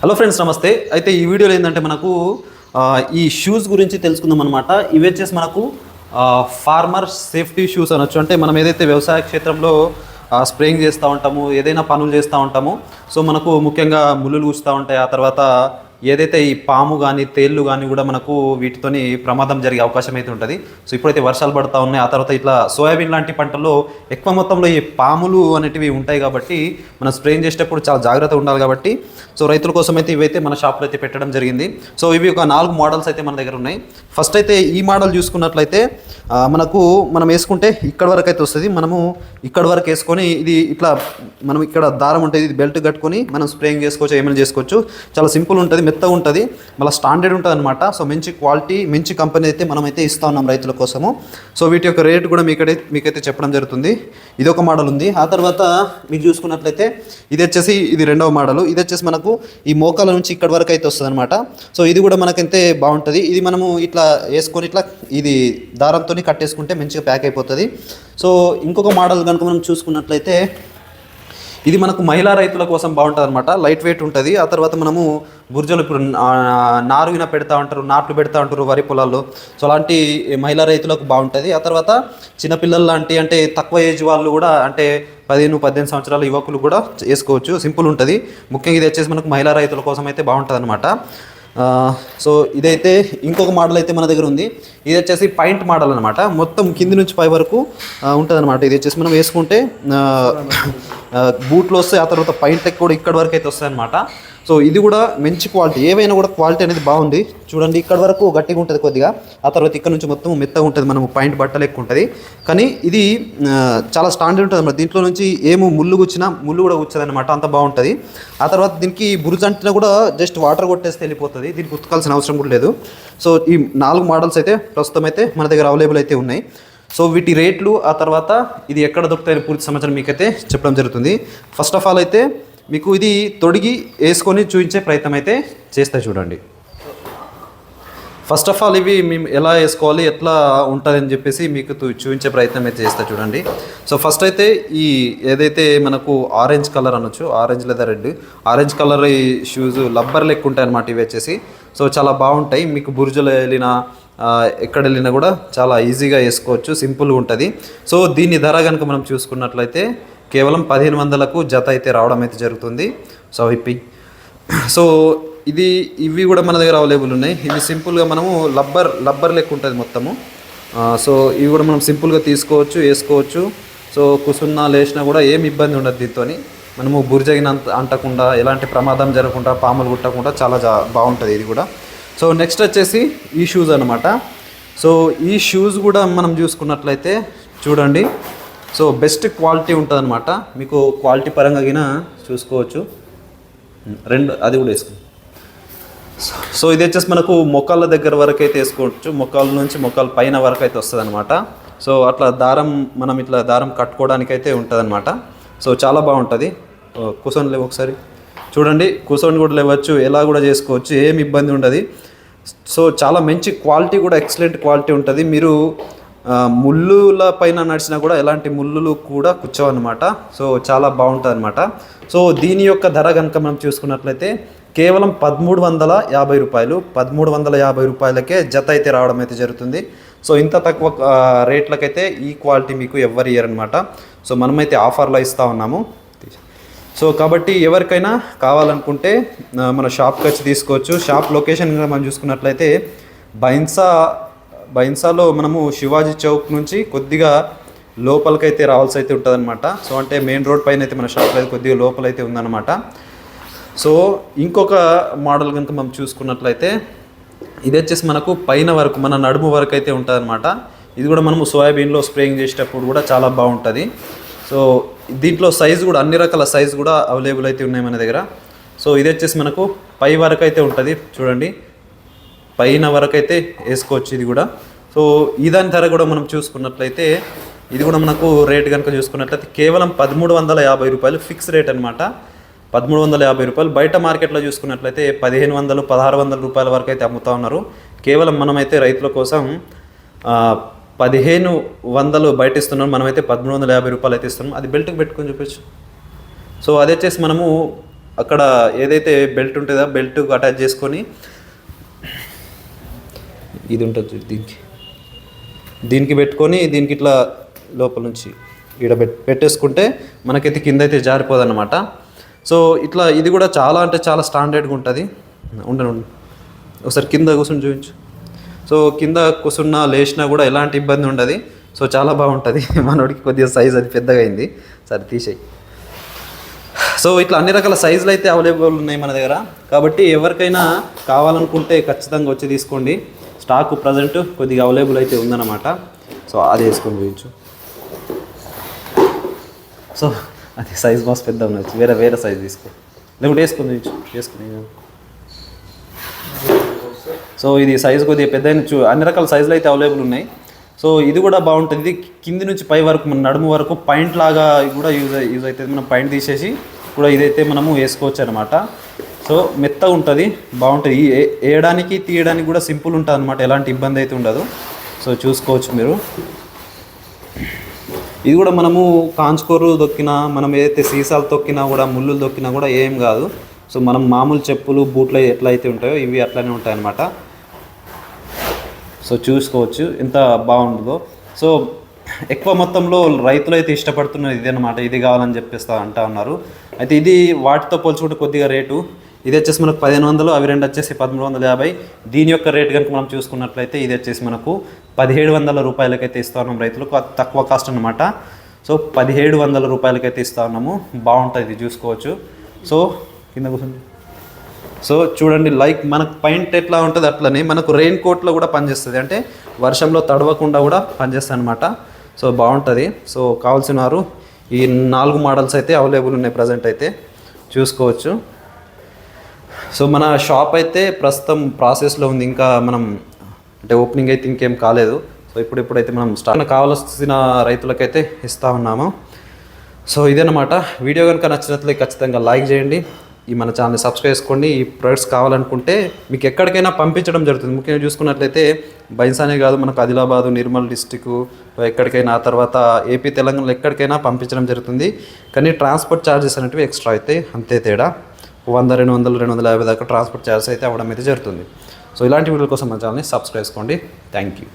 Hello friends నమస్తే. అయితే ఈ వీడియోలో ఏంటంటే మనకు ఈ షూస్ గురించి తెలుసుకుందాం అనమాట ఇవి వచ్చేసి మనకు ఫార్మర్ సేఫ్టీ షూస్ అనొచ్చు. అంటే మనం ఏదైతే వ్యవసాయ క్షేత్రంలో స్ప్రేయింగ్ చేస్తూ ఉంటాము ఏదైనా పనులు చేస్తూ ఉంటాము సో మనకు ముఖ్యంగా ముళ్ళు కూస్తూ ఉంటాయి. ఆ తర్వాత ఏదైతే ఈ పాము కానీ తేళ్ళు కానీ కూడా మనకు వీటితోని ప్రమాదం జరిగే అవకాశం అయితే ఉంటుంది. సో ఇప్పుడైతే వర్షాలు పడతా ఉన్నాయి. ఆ తర్వాత ఇట్లా సోయాబీన్ లాంటి పంటల్లో ఎక్కువ మొత్తంలో ఈ పాములు అనేటివి ఉంటాయి కాబట్టి మనం స్ప్రేయింగ్ చేసేటప్పుడు చాలా జాగ్రత్తగా ఉండాలి కాబట్టి సో రైతుల కోసం అయితే ఇవైతే మన షాప్లో అయితే పెట్టడం జరిగింది. సో ఇవి ఒక నాలుగు మోడల్స్ అయితే మన దగ్గర ఉన్నాయి. ఫస్ట్ అయితే ఈ మోడల్ చూసుకున్నట్లయితే మనకు మనం వేసుకుంటే ఇక్కడ వరకు అయితే వస్తుంది. మనము ఇక్కడ వరకు వేసుకొని ఇది ఇట్లా మనం ఇక్కడ దారం ఉంటుంది ఇది బెల్ట్ కట్టుకొని మనం స్ప్రేయింగ్ చేసుకోవచ్చు ఏమైనా చేసుకోవచ్చు. చాలా సింపుల్ ఉంటుంది. మెత్తగా ఉంటుంది. మళ్ళీ స్టాండర్డ్ ఉంటుంది అనమాట సో మంచి క్వాలిటీ మంచి కంపెనీ అయితే మనం అయితే ఇస్తా ఉన్నాం రైతుల కోసము. సో వీటి యొక్క రేట్ కూడా మీకైతే మీకైతే చెప్పడం జరుగుతుంది. ఇది ఒక మోడల్ ఉంది. ఆ తర్వాత మీకు చూసుకున్నట్లయితే ఇది వచ్చేసి ఇది రెండవ మోడల్ ఇది వచ్చేసి మనకు ఈ మోకాల నుంచి ఇక్కడ వరకు అయితే వస్తుంది అనమాట సో ఇది కూడా మనకైతే బాగుంటుంది. ఇది మనము ఇట్లా వేసుకొని ఇట్లా ఇది దారంతో కట్టేసుకుంటే మంచిగా ప్యాక్ అయిపోతుంది. సో ఇంకొక మోడల్ కనుక మనం చూసుకున్నట్లయితే ఇది మనకు మహిళా రైతుల కోసం బాగుంటుంది అనమాట లైట్ వెయిట్ ఉంటుంది. ఆ తర్వాత మనము బుర్జలు ఇప్పుడు నారుగిన పెడతా ఉంటారు నాట్లు పెడతా ఉంటారు వరి పొలాల్లో. సో అలాంటి మహిళా రైతులకు బాగుంటుంది. ఆ తర్వాత చిన్నపిల్లలు లాంటి అంటే తక్కువ ఏజ్ వాళ్ళు కూడా అంటే పదిహేను పద్దెనిమిది సంవత్సరాల యువకులు కూడా వేసుకోవచ్చు సింపుల్ ఉంటుంది. ముఖ్యంగా ఇది వచ్చేసి మనకు మహిళా రైతుల కోసం అయితే బాగుంటుంది అనమాట సో ఇదైతే ఇంకొక మోడల్ అయితే మన దగ్గర ఉంది. ఇది వచ్చేసి పాయింట్ మోడల్ అనమాట మొత్తం కింది నుంచి పై వరకు ఉంటుంది అనమాట ఇది వచ్చేసి మనం వేసుకుంటే బూట్లు వస్తాయి ఆ తర్వాత పాయింట్ కూడా ఇక్కడ వరకు అయితే వస్తాయి అనమాట సో ఇది కూడా మంచి క్వాలిటీ. ఏవైనా కూడా క్వాలిటీ అనేది బాగుంది. చూడండి ఇక్కడ వరకు గట్టిగా ఉంటుంది కొద్దిగా. ఆ తర్వాత ఇక్కడ నుంచి మొత్తం మెత్తగా ఉంటుంది. మనం పాయింట్ బట్టలు ఎక్కువ ఉంటుంది. కానీ ఇది చాలా స్టాండర్డ్ ఉంటుంది అనమాట దీంట్లో నుంచి ఏమో ముళ్ళు గుచ్చినా ముళ్ళు కూడా గుచ్చదు అనమాట అంత బాగుంటుంది. ఆ తర్వాత దీనికి బురుజంటిన అంటినా కూడా జస్ట్ వాటర్ కొట్టేస్తే వెళ్ళిపోతుంది. దీనికి ఉతకాల్సిన అవసరం కూడా లేదు. సో ఈ నాలుగు మోడల్స్ అయితే ప్రస్తుతం అయితే మన దగ్గర అవైలబుల్ అయితే ఉన్నాయి. సో వీటి రేట్లు ఆ తర్వాత ఇది ఎక్కడ దొరుకుతాయని పూర్తి సమాచారం మీకైతే చెప్పడం జరుగుతుంది. ఫస్ట్ ఆఫ్ ఆల్ అయితే మీకు ఇది తొడిగి వేసుకొని చూపించే ప్రయత్నం అయితే చేస్తే చూడండి. ఫస్ట్ ఆఫ్ ఆల్ ఇవి మేము ఎలా వేసుకోవాలి ఎట్లా ఉంటుందని చెప్పేసి మీకు చూపించే ప్రయత్నం అయితే చేస్తా చూడండి. సో ఫస్ట్ అయితే ఈ ఏదైతే మనకు ఆరెంజ్ కలర్ అనొచ్చు ఆరెంజ్ లేదా రెడ్ ఆరెంజ్ కలర్ ఈ షూస్ లబ్బర్ లెక్క ఉంటాయి అనమాట ఇవి వచ్చేసి. సో చాలా బాగుంటాయి. మీకు బురుజులు వెళ్ళిన ఎక్కడ వెళ్ళినా కూడా చాలా ఈజీగా వేసుకోవచ్చు సింపుల్గా ఉంటుంది. సో దీని ధర కనుక మనం చూసుకున్నట్లయితే కేవలం పదిహేను వందలకు జత అయితే రావడం అయితే జరుగుతుంది. సో ఇప్పి సో ఇది ఇవి కూడా మన దగ్గర అవైలబుల్ ఉన్నాయి. ఇవి సింపుల్గా మనము లబ్బర్ లబ్బర్ లెక్క ఉంటుంది మొత్తము. సో ఇవి కూడా మనం సింపుల్గా తీసుకోవచ్చు వేసుకోవచ్చు. సో కుసున్నా లేచినా కూడా ఏం ఇబ్బంది ఉండదు దీంతో మనము బుర్జగిన అంటకుండా ఎలాంటి ప్రమాదం జరగకుండా పాములు కుట్టకుండా చాలా జా బాగుంటుంది ఇది కూడా. సో నెక్స్ట్ వచ్చేసి ఈ షూస్ అనమాట సో ఈ షూస్ కూడా మనం చూసుకున్నట్లయితే చూడండి. సో బెస్ట్ క్వాలిటీ ఉంటుంది అనమాట మీకు క్వాలిటీ పరంగా చూసుకోవచ్చు. రెండు అది కూడా వేసుకో. సో ఇది వచ్చేసి మనకు మొక్కల దగ్గర వరకు అయితే వేసుకోవచ్చు. మొక్కల నుంచి మొక్కల పైన వరకు అయితే వస్తుంది అనమాట సో అట్లా దారం మనం ఇట్లా దారం కట్టుకోవడానికి అయితే ఉంటుంది అనమాట సో చాలా బాగుంటుంది. ఓ, కూర్చొని లేవు ఒకసారి. చూడండి కూర్చొని కూడా లేవచ్చు ఎలా కూడా చేసుకోవచ్చు ఏమి ఇబ్బంది ఉండదు. సో చాలా మంచి క్వాలిటీ కూడా ఎక్సలెంట్ క్వాలిటీ ఉంటుంది. మీరు ముళ్ళుల పైన నడిచినా కూడా ఎలాంటి ముళ్ళులు కూడా కూర్చోవన్నమాట. సో చాలా బాగుంటుంది అనమాట సో దీని యొక్క ధర కనుక మనం చూసుకున్నట్లయితే కేవలం పదమూడు వందల యాభై రూపాయలు పదమూడు వందల యాభై రూపాయలకే జత అయితే రావడం అయితే జరుగుతుంది. సో ఇంత తక్కువ రేట్లకైతే ఈ క్వాలిటీ మీకు ఎవరు ఇయ్యరనమాట సో మనమైతే ఆఫర్లో ఇస్తూ ఉన్నాము. సో కాబట్టి ఎవరికైనా కావాలనుకుంటే మన షాప్కి వచ్చి తీసుకోవచ్చు. షాప్ లొకేషన్ మనం చూసుకున్నట్లయితే బైన్సా బైన్సాలో మనము శివాజీ చౌక్ నుంచి కొద్దిగా లోపలికైతే రావాల్సి అయితే ఉంటుందన్నమాట. సో అంటే మెయిన్ రోడ్ పైన అయితే మన షాప్ అయితే కొద్దిగా లోపలైతే ఉందన్నమాట. సో ఇంకొక మోడల్ కనుక మనం చూసుకున్నట్లయితే ఇది వచ్చేసి మనకు పైన వరకు మన నడుము వరకు అయితే ఉంటుంది అనమాట ఇది కూడా మనము సోయాబీన్లో స్ప్రేయింగ్ చేసేటప్పుడు కూడా చాలా బాగుంటుంది. సో దీంట్లో సైజు కూడా అన్ని రకాల సైజు కూడా అవైలబుల్ అయితే ఉన్నాయి మన దగ్గర. సో ఇది వచ్చేసి మనకు పై వరకు అయితే ఉంటుంది చూడండి. పైన వరకైతే వేసుకోవచ్చు ఇది కూడా. సో ఈ దాని ధర కూడా మనం చూసుకున్నట్లయితే ఇది కూడా మనకు రేట్ కనుక చూసుకున్నట్లయితే కేవలం పదమూడు వందల యాభై రూపాయలు ఫిక్స్ రేట్ అనమాట పదమూడు వందల యాభై రూపాయలు. బయట మార్కెట్లో చూసుకున్నట్లయితే పదిహేను వందలు పదహారు వందల రూపాయల వరకు అయితే అమ్ముతా ఉన్నారు. కేవలం మనమైతే రైతుల కోసం పదిహేను వందలు బయట ఇస్తున్నాం. మనమైతే పదమూడు వందల యాభై రూపాయలు అయితే ఇస్తున్నాం. అది బెల్ట్కి పెట్టుకొని చూపించు. సో అది వచ్చేసి మనము అక్కడ ఏదైతే బెల్ట్ ఉంటుందో బెల్ట్ అటాచ్ చేసుకొని ఇది ఉంటుంది. దీనికి దీనికి పెట్టుకొని దీనికి ఇట్లా లోపల నుంచి ఈడ పెట్టేసుకుంటే మనకైతే కింద అయితే జారిపోదన్నమాట. సో ఇట్లా ఇది కూడా చాలా అంటే చాలా స్టాండర్డ్గా ఉంటుంది. ఉండను ఒకసారి కింద కూర్చొని చూపించు. సో కింద కూర్చున్నా లేచినా కూడా ఎలాంటి ఇబ్బంది ఉండదు. సో చాలా బాగుంటుంది. మనోడికి కొద్దిగా సైజ్ అది పెద్దగా అయింది. సరే తీసేయి. సో ఇట్లా అన్ని రకాల సైజులు అయితే అవైలబుల్ ఉన్నాయి మన దగ్గర. కాబట్టి ఎవరికైనా కావాలనుకుంటే ఖచ్చితంగా వచ్చి తీసుకోండి. స్టాక్ ప్రజెంట్ కొద్దిగా అవైలబుల్ అయితే ఉందన్నమాట. సో అది వేసుకొని చూపించు సో అది సైజ్ బాస్ పెద్ద ఉన్నది. వేరే వేరే సైజ్ తీసుకో. లేకుంటే వేసుకొని చూపించు వేసుకుని సో ఇది సైజ్ కొద్దిగా పెద్ద చూ అన్ని రకాల సైజులు అయితే అవైలబుల్ ఉన్నాయి. సో ఇది కూడా బాగుంటుంది. ఇది కింది నుంచి పై వరకు మన నడుము వరకు పాయింట్ లాగా కూడా యూజ్ యూజ్ అవుతుంది. మనం పాయింట్ తీసేసి కూడా ఇదైతే మనము వేసుకోవచ్చు అనమాట సో మెత్తగా ఉంటుంది బాగుంటుంది. ఏ- వేయడానికి తీయడానికి కూడా సింపుల్ ఉంటుంది అనమాట ఎలాంటి ఇబ్బంది అయితే ఉండదు. సో చూసుకోవచ్చు మీరు. ఇది కూడా మనము కాంచుకూరలు దొక్కినా మనం ఏదైతే సీసాలు తొక్కినా కూడా ముళ్ళు దొక్కినా కూడా ఏం కాదు. సో మనం మామూలు చెప్పులు బూట్లు ఎట్లా అయితే ఉంటాయో ఇవి అట్లనే ఉంటాయన్నమాట. సో చూసుకోవచ్చు ఎంత బాగుంటుందో. సో ఎక్కువ మొత్తంలో రైతులు అయితే ఇష్టపడుతున్నారు ఇది అనమాట ఇది కావాలని చెప్పేస్తా అంటా ఉన్నారు. అయితే ఇది వాటితో పోల్చుకుంటే కొద్దిగా రేటు ఇది వచ్చేసి మనకు పదిహేను వందలు అవి రెండు వచ్చేసి పదమూడు వందల యాభై. దీని యొక్క రేట్ కనుక మనం చూసుకున్నట్లయితే ఇది వచ్చేసి మనకు పదిహేడు వందల రూపాయలకైతే ఇస్తా ఉన్నాం రైతులకు. తక్కువ కాస్ట్ అనమాట సో పదిహేడు వందల రూపాయలకైతే ఇస్తా ఉన్నాము. బాగుంటుంది ఇది చూసుకోవచ్చు. సో కింద కూర్చొని సో చూడండి లైక్ మనకు పాయింట్ ఎట్లా ఉంటుంది అట్లనే మనకు రెయిన్ కోట్లో కూడా పనిచేస్తుంది. అంటే వర్షంలో తడవకుండా కూడా పనిచేస్తుంది అనమాట సో బాగుంటుంది. సో కావాల్సిన వారు ఈ నాలుగు మోడల్స్ అయితే అవైలబుల్ ఉన్నాయి ప్రజెంట్ అయితే. చూసుకోవచ్చు. సో మన షాప్ అయితే ప్రస్తుతం ప్రాసెస్లో ఉంది. ఇంకా మనం అంటే ఓపెనింగ్ అయితే ఇంకేం కాలేదు. సో ఇప్పుడు ఇప్పుడైతే మనం స్టార్ట్ కావాల్సిన రైతులకైతే ఇస్తా ఉన్నాము. సో ఇదన్నమాట వీడియో కనుక నచ్చినట్లయితే ఖచ్చితంగా లైక్ చేయండి. ఈ మన ఛానల్ని సబ్స్క్రైబ్ చేసుకోండి. ఈ ప్రొడక్ట్స్ కావాలనుకుంటే మీకు ఎక్కడికైనా పంపించడం జరుగుతుంది. ముఖ్యంగా చూసుకున్నట్లయితే బైన్సానే కాదు మనకు ఆదిలాబాదు నిర్మల్ డిస్టిక్ ఎక్కడికైనా ఆ తర్వాత ఏపీ తెలంగాణలో ఎక్కడికైనా పంపించడం జరుగుతుంది. కానీ ట్రాన్స్పోర్ట్ ఛార్జెస్ అనేటివి ఎక్స్ట్రా అయితే అంతే తేడా. వంద రెండు వందలు రెండు వందల యాభై దాకా ట్రాన్స్పోర్ట్ ఛార్జెస్ అయితే అవ్వడం అయితే జరుగుతుంది. సో ఇలాంటి వీడియోల కోసం మన ఛానల్ని సబ్స్క్రైబ్ చేసుకోండి. Thank you.